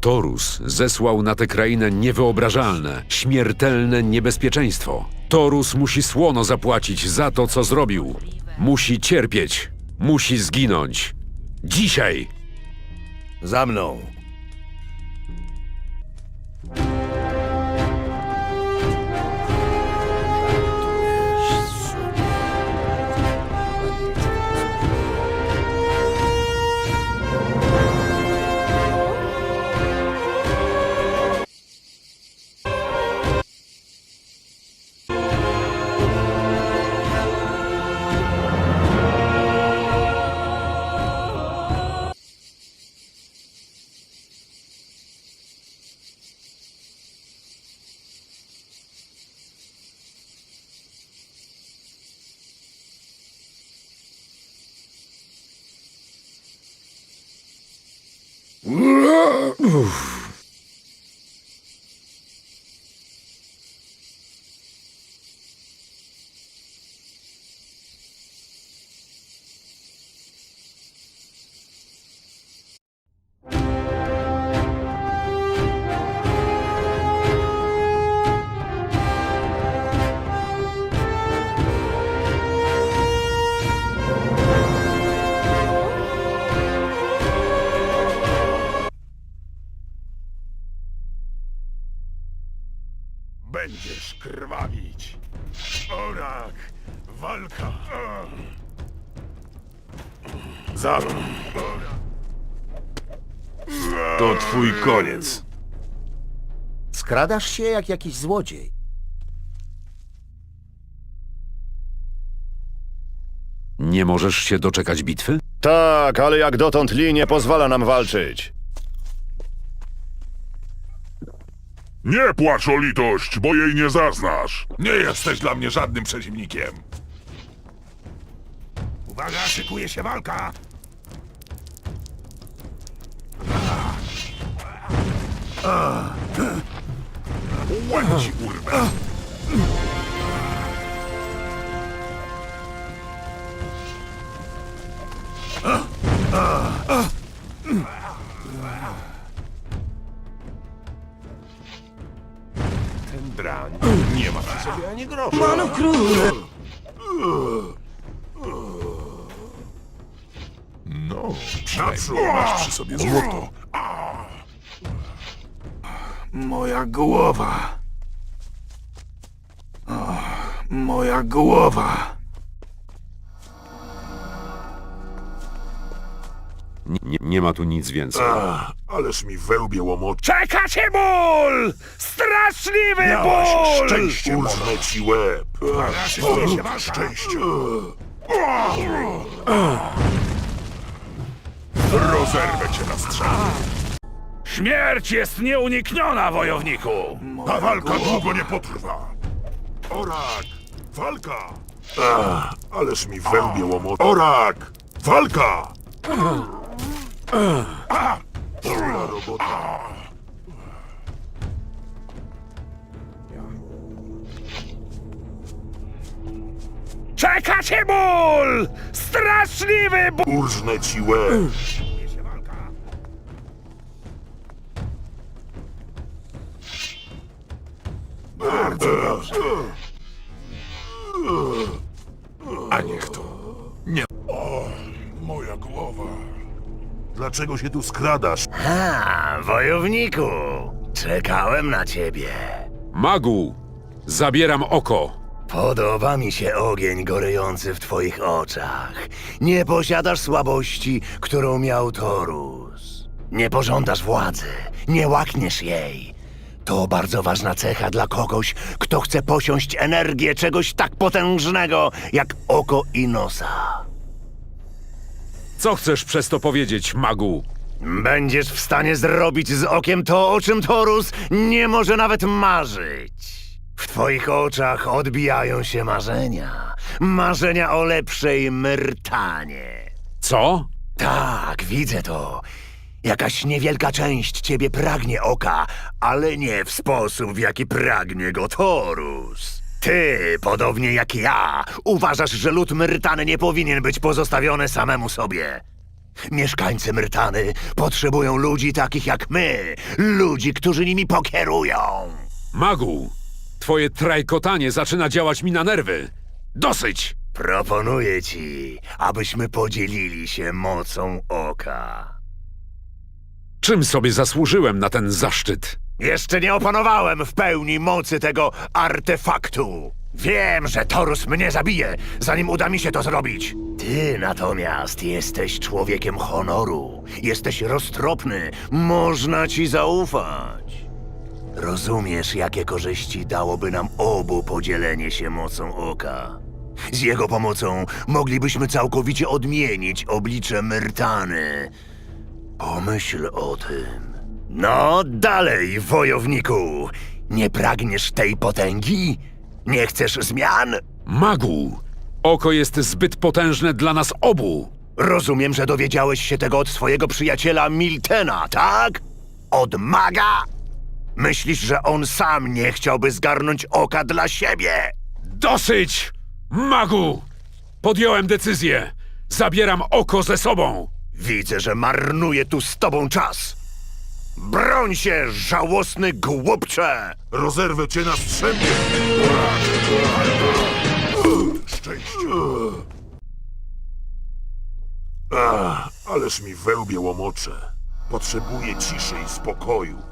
Torus zesłał na tę krainę niewyobrażalne, śmiertelne niebezpieczeństwo. Torus musi słono zapłacić za to, co zrobił. Musi cierpieć. Musi zginąć. Dzisiaj! Za mną. Będziesz krwawić. Orak, walka. Za mną. To twój koniec. Skradasz się jak jakiś złodziej. Nie możesz się doczekać bitwy? Tak, ale jak dotąd Lee nie pozwala nam walczyć. Nie płacz o litość, bo jej nie zaznasz. Nie jesteś dla mnie żadnym przeciwnikiem. Uwaga, szykuje się walka. Łęci urwę. Sobie ani grosza. No, przynajmniej masz przy sobie złoto. Moja głowa. Ach, moja głowa. Nie, nie, nie ma tu nic więcej. Ach, ależ mi wełbie łomoczy. Czeka cię ból! Straszliwy Miałaś ból! szczęście, urwę ci łeb. O, szczęście. Rozerwę cię na strzał. Śmierć jest nieunikniona, wojowniku! Ta walka długo nie potrwa. Orak! Walka! Ach, ależ mi wełbie łomoczy. Orak! Walka! A! Dobra robota. Czeka cię ból! Straszliwy ból! Urżnę ci łeb. A niech to. Nie. O, moja głowa. Dlaczego się tu skradasz? A, wojowniku! Czekałem na ciebie. Magu! Zabieram oko! Podoba mi się ogień gorejący w twoich oczach. Nie posiadasz słabości, którą miał Torus. Nie pożądasz władzy, nie łakniesz jej. To bardzo ważna cecha dla kogoś, kto chce posiąść energię czegoś tak potężnego jak oko i nosa. Co chcesz przez to powiedzieć, magu? Będziesz w stanie zrobić z okiem to, o czym Torus nie może nawet marzyć. W twoich oczach odbijają się marzenia. Marzenia o lepszej Myrtanie. Co? Tak, widzę to. Jakaś niewielka część ciebie pragnie oka, ale nie w sposób, w jaki pragnie go Torus. Ty, podobnie jak ja, uważasz, że lud Myrtany nie powinien być pozostawiony samemu sobie. Mieszkańcy Myrtany potrzebują ludzi takich jak my. Ludzi, którzy nimi pokierują. Magu, twoje trajkotanie zaczyna działać mi na nerwy. Dosyć! Proponuję ci, abyśmy podzielili się mocą oka. Czym sobie zasłużyłem na ten zaszczyt? Jeszcze nie opanowałem w pełni mocy tego artefaktu. Wiem, że Torus mnie zabije, zanim uda mi się to zrobić. Ty natomiast jesteś człowiekiem honoru. Jesteś roztropny, można ci zaufać. Rozumiesz, jakie korzyści dałoby nam obu podzielenie się mocą oka. Z jego pomocą moglibyśmy całkowicie odmienić oblicze Myrtany. Pomyśl o tym. No, dalej, wojowniku! Nie pragniesz tej potęgi? Nie chcesz zmian? Magu, oko jest zbyt potężne dla nas obu. Rozumiem, że dowiedziałeś się tego od swojego przyjaciela Miltena, tak? Od maga? Myślisz, że on sam nie chciałby zgarnąć oka dla siebie? Dosyć! Magu! Podjąłem decyzję. Zabieram oko ze sobą. Widzę, że marnuje tu z tobą czas. Broń się, żałosny głupcze! Rozerwę cię na strzępie! Szczęście! Ach, ależ mi wełbie łomocze. Potrzebuję ciszy i spokoju.